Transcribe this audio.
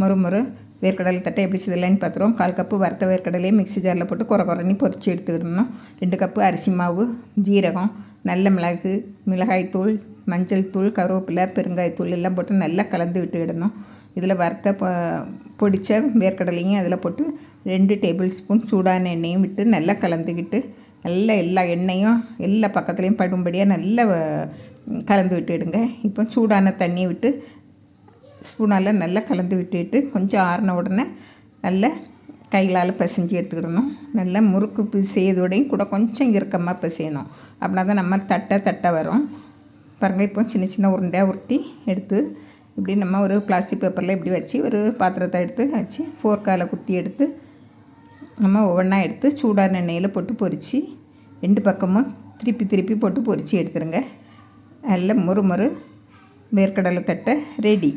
மொறு மொறு வேர்க்கடலை தட்டை எப்படி செய்யலான்னு பார்த்துருவோம். கால் கப்பு வறுத்த வேர்க்கடலையே மிக்ஸி ஜாரில் போட்டு குறை குறைனி பொறிச்சு எடுத்துக்கிடணும். ரெண்டு கப்பு அரிசி மாவு ஜீரகம் நல்ல மிளகு மிளகாய்த்தூள் மஞ்சள் தூள் கருவேப்பிலை பெருங்காயத்தூள் எல்லாம் போட்டு நல்லா கலந்து விட்டுக்கிடணும். இதில் வறுத்த பொடித்த வேர்க்கடலையும் அதில் போட்டு ரெண்டு டேபிள் ஸ்பூன் சூடான எண்ணெயும் விட்டு நல்லா கலந்துக்கிட்டு நல்லா எல்லா எண்ணெயும் எல்லா பக்கத்துலேயும் படும்படியாக நல்லா கலந்து விட்டுடுங்க. இப்போ சூடான தண்ணியை விட்டு ஸ்பூனால் நல்லா கலந்து விட்டுட்டு கொஞ்சம் ஆறின உடனே நல்லா கைகளால் பிசைஞ்சு எடுத்துக்கிடணும். நல்லா முறுக்கு பிசையதோடையும் கூட கொஞ்சம் இறுக்கமாக பிசையணும். அப்படின்னா தான் நம்ம தட்டை தட்டை வரும். பாருங்கள் இப்போ சின்ன சின்ன உருண்டையாக உருட்டி எடுத்து இப்படி நம்ம ஒரு பிளாஸ்டிக் பேப்பரில் இப்படி வச்சு ஒரு பாத்திரத்தை எடுத்து வச்சு ஃபோர்க்கால் குத்தி எடுத்து நம்ம ஒவ்வொன்றா எடுத்து சூடான எண்ணெயில் போட்டு பொரித்து ரெண்டு பக்கமும் திருப்பி திருப்பி போட்டு பொறிச்சு எடுத்துருங்க. நல்ல மொறு மொறு வேர்க்கடலை தட்டை ரெடி